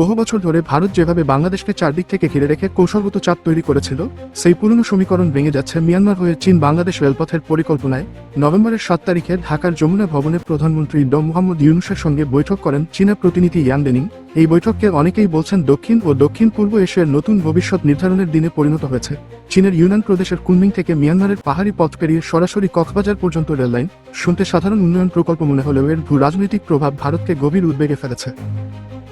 বহু বছর ধরে ভারত যেভাবে বাংলাদেশকে চারদিক থেকে ঘিরে রেখে কৌশলগত চাপ তৈরি করেছিল, সেই পুরনো সমীকরণ ভেঙে যাচ্ছে মিয়ানমার হয়ে চীন বাংলাদেশ রেলপথের পরিকল্পনায়। নভেম্বরের সাত তারিখে ঢাকার যমুনা ভবনে প্রধানমন্ত্রী ড মোহাম্মদ ইউনুসের সঙ্গে বৈঠক করেন চীনা প্রতিনিধি ইয়ান ডেনিং এই বৈঠককে অনেকেই বলছেন দক্ষিণ ও দক্ষিণ পূর্ব এশিয়ার নতুন ভবিষ্যৎ নির্ধারণের দিনে পরিণত হয়েছে। চীনের ইউনান প্রদেশের কুনমিং থেকে মিয়ানমারের পাহাড়ি পথ পেরিয়ে সরাসরি কক্সবাজার পর্যন্ত রেললাইন। শুনতে সাধারণ উন্নয়ন প্রকল্প মনে হলেও এর ভূ রাজনৈতিক প্রভাব ভারতকে গভীর উদ্বেগে ফেলেছে।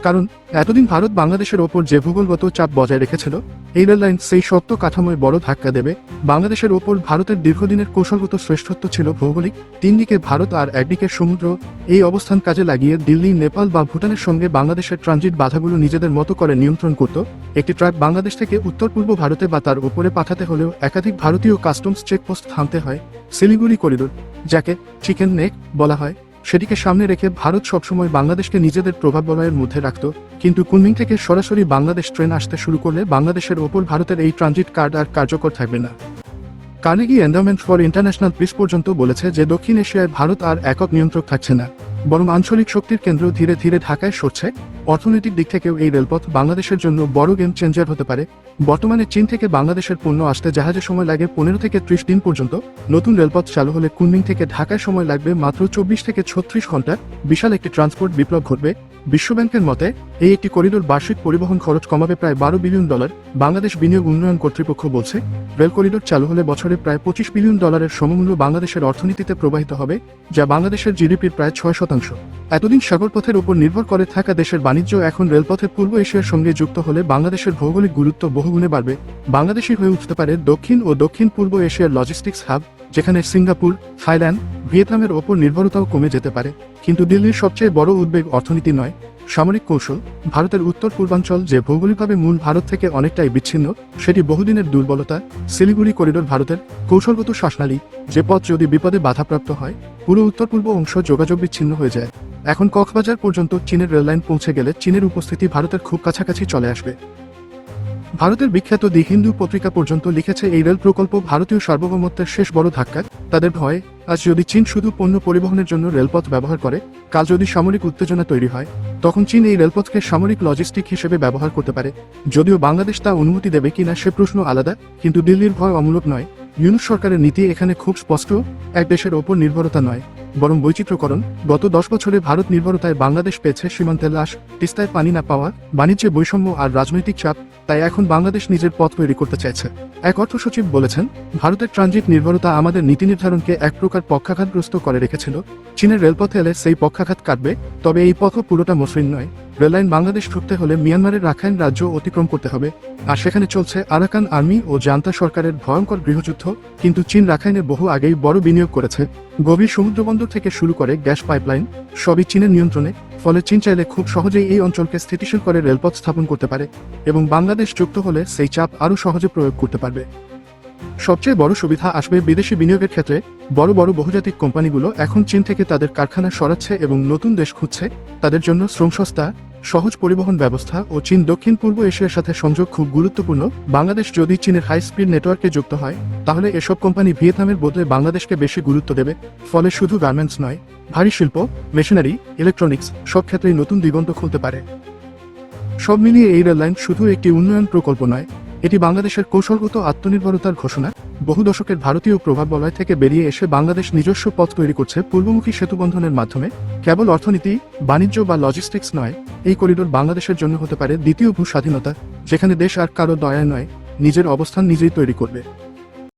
কারণ এতদিন ভারত বাংলাদেশের ওপর যে ভূগোলগত চাপ বজায় রেখেছিল, এই রেললাইন সেই শক্ত কাঠামোয় বড় ধাক্কা দেবে। বাংলাদেশের ওপর ভারতের দীর্ঘদিনের কৌশলগত শ্রেষ্ঠত্ব ছিল ভৌগোলিক। তিন দিকে ভারত আর একদিকে সমুদ্র। এই অবস্থান কাজে লাগিয়ে দিল্লি, নেপাল বা ভুটানের সঙ্গে বাংলাদেশের ট্রানজিট বাধাগুলো নিজেদের মতো করে নিয়ন্ত্রণ করত। একটি ট্রাক বাংলাদেশ থেকে উত্তর পূর্ব ভারতে বা তার উপরে পাঠাতে হলেও একাধিক ভারতীয় কাস্টমস চেকপোস্ট থামতে হয়। শিলিগুড়ি করিডোর, যাকে চিকেন নেক বলা হয়। সেটিকে সামনে রেখে ভারত সবসময় বাংলাদেশকে নিজেদের প্রভাব বলয়ের মধ্যে রাখত, কিন্তু কুনমিং থেকে সরাসরি বাংলাদেশ ট্রেন আসতে শুরু করলে বাংলাদেশের ওপর ভারতের এই ট্রানজিট কার্ড আর কার্যকর থাকবে না। Carnegie Endowment for International Peace পর্যন্ত বলেছে যে দক্ষিণ এশিয়ায় ভারত আর একক নিয়ন্ত্রক থাকছে না। বরং আঞ্চলিক শক্তির কেন্দ্র ধীরে ধীরে ঢাকায় সরছে। অর্থনৈতিক দিক থেকেও এই রেলপথ বাংলাদেশের জন্য বড় গেম চেঞ্জার হতে পারে। বর্তমানে চীন থেকে বাংলাদেশের পণ্য আসতে জাহাজে সময় লাগে পনেরো থেকে ত্রিশ দিন পর্যন্ত। নতুন রেলপথ চালু হলে কুনমিং থেকে ঢাকায় সময় লাগবে মাত্র চব্বিশ থেকে ছত্রিশ ঘণ্টা। বিশাল একটি ট্রান্সপোর্ট বিপ্লব ঘটবে। বিশ্বব্যাংকের মতে, এই একটি করিডোর বার্ষিক পরিবহন খরচ কমাবে প্রায় বারো বিলিয়ন ডলার, বাংলাদেশ বিনিয়োগ উন্নয়ন কর্তৃপক্ষ বলছে। রেল করিডোর চালু হলে বছরে প্রায় পঁচিশ বিলিয়ন ডলারের সমমূল্য বাংলাদেশের অর্থনীতিতে প্রবাহিত হবে, যা বাংলাদেশের জিডিপির প্রায় ছয় শতাংশ। এতদিন সাগরপথের উপর নির্ভর করে থাকা দেশের বাণিজ্য এখন রেলপথে পূর্ব এশিয়ার সঙ্গে যুক্ত হলে বাংলাদেশের ভৌগোলিক গুরুত্ব বহুগুণে বাড়বে। বাংলাদেশই হয়ে উঠতে পারে দক্ষিণ ও দক্ষিণ পূর্ব এশিয়ার লজিস্টিক্স হাব যেখানে সিঙ্গাপুর, থাইল্যান্ড, ভিয়েতনামের ওপর নির্ভরতাও কমে যেতে পারে। কিন্তু দিল্লির সবচেয়ে বড় উদ্বেগ অর্থনীতি নয়, সামরিক কৌশল। ভারতের উত্তর পূর্বাঞ্চল যে ভৌগোলিকভাবে মূল ভারত থেকে অনেকটাই বিচ্ছিন্ন, সেটি বহুদিনের দুর্বলতা, শিলিগুড়ি করিডোর ভারতের কৌশলগত শ্বাসনালী, যে পথ যদি বিপদে বাধাপ্রাপ্ত হয়, পুরো উত্তর পূর্ব অংশ যোগাযোগ বিচ্ছিন্ন হয়ে যায়। এখন কক্সবাজার পর্যন্ত চীনের রেললাইন পৌঁছে গেলে চীনের উপস্থিতি ভারতের খুব কাছাকাছি চলে আসবে। ভারতের বিখ্যাত দি হিন্দু পত্রিকা পর্যন্ত লিখেছে এই রেল প্রকল্প ভারতীয় সার্বভৌমত্বের শেষ বড় ধাক্কা। তাদের ভয়, আজ যদি চীন শুধু পণ্য পরিবহনের জন্য রেলপথ ব্যবহার করে, কাল যদি সামরিক উত্তেজনা তৈরি হয়, তখন চীন এই রেলপথকে সামরিক লজিস্টিক হিসেবে ব্যবহার করতে পারে। যদিও বাংলাদেশ তা অনুমতি দেবে কিনা সে প্রশ্ন আলাদা, কিন্তু দিল্লির ভয় অমূলক নয়। ইউনুস সরকারের নীতি এখানে খুব স্পষ্ট, এক দেশের ওপর নির্ভরতা নয়। বরং বৈচিত্র্যকরণ। গত দশ বছরে ভারত নির্ভরতায় বাংলাদেশ পেয়েছে সীমান্তের লাশ, তিস্তায় পানি না পাওয়া, বাণিজ্যে বৈষম্য আর রাজনৈতিক চাপ, তাই এখন বাংলাদেশ নিজের পথ তৈরি করতে চাইছে। এক অর্থ সচিব বলেছেন, ভারতের ট্রানজিট নির্ভরতা আমাদের নীতি নির্ধারণকে এক প্রকার পক্ষাঘাতগ্রস্ত করে রেখেছিল। চীনের রেলপথে এলে সেই পক্ষাঘাত কাটবে, তবে এই পথও পুরোটা মসৃণ নয়। রেললাইন বাংলাদেশ ঢুকতে হলে মিয়ানমারের রাখাইন রাজ্য অতিক্রম করতে হবে। আর সেখানে চলছে আরাকান আর্মি ও জান্তা সরকারের ভয়ঙ্কর গৃহযুদ্ধ, কিন্তু চীন রাখাইনে বহু আগেই বড় বিনিয়োগ করেছে। গভীর সমুদ্রবন্দর থেকে শুরু করে গ্যাস পাইপলাইন, সবই চীনের নিয়ন্ত্রণে, ফলে চীন চাইলে খুব সহজেই এই অঞ্চলকে স্থিতিশীল করে রেলপথ স্থাপন করতে পারে এবং বাংলাদেশ যুক্ত হলে সেই চাপ আরও সহজে প্রয়োগ করতে পারবে। সবচেয়ে বড় সুবিধা আসবে বিদেশি বিনিয়োগের ক্ষেত্রে, বড় বড় বহুজাতিক কোম্পানিগুলো এখন চীন থেকে তাদের কারখানা সরাচ্ছে এবং নতুন দেশ খুঁজছে, তাদের জন্য শ্রম সস্তা সহজ পরিবহন ব্যবস্থা ও চীন দক্ষিণ পূর্ব এশিয়ার সাথে সংযোগ খুব গুরুত্বপূর্ণ। বাংলাদেশ যদি চীনের হাই স্পিড নেটওয়ার্কে যুক্ত হয়, তাহলে এসব কোম্পানি ভিয়েতনামের বদলে বাংলাদেশকে বেশি গুরুত্ব দেবে, ফলে শুধু গার্মেন্টস নয়, ভারী শিল্প মেশিনারি ইলেকট্রনিক্স সব ক্ষেত্রেই নতুন দিগন্ত খুলতে পারে। সব মিলিয়ে এই রেললাইন শুধু একটি উন্নয়ন প্রকল্প নয়, এটি বাংলাদেশের কৌশলগত আত্মনির্ভরতার ঘোষণা। বহু দশকের ভারতীয় প্রভাব বলয় থেকে বেরিয়ে এসে বাংলাদেশ নিজস্ব পথ তৈরি করছে পূর্বমুখী সেতুবন্ধনের মাধ্যমে। কেবল অর্থনীতি, বাণিজ্য বা লজিস্টিক্স নয়, এই করিডোর বাংলাদেশের জন্য হতে পারে দ্বিতীয় ভূ স্বাধীনতা যেখানে দেশ আর কারও দয়া নয়, নিজের অবস্থান নিজেই তৈরি করবে।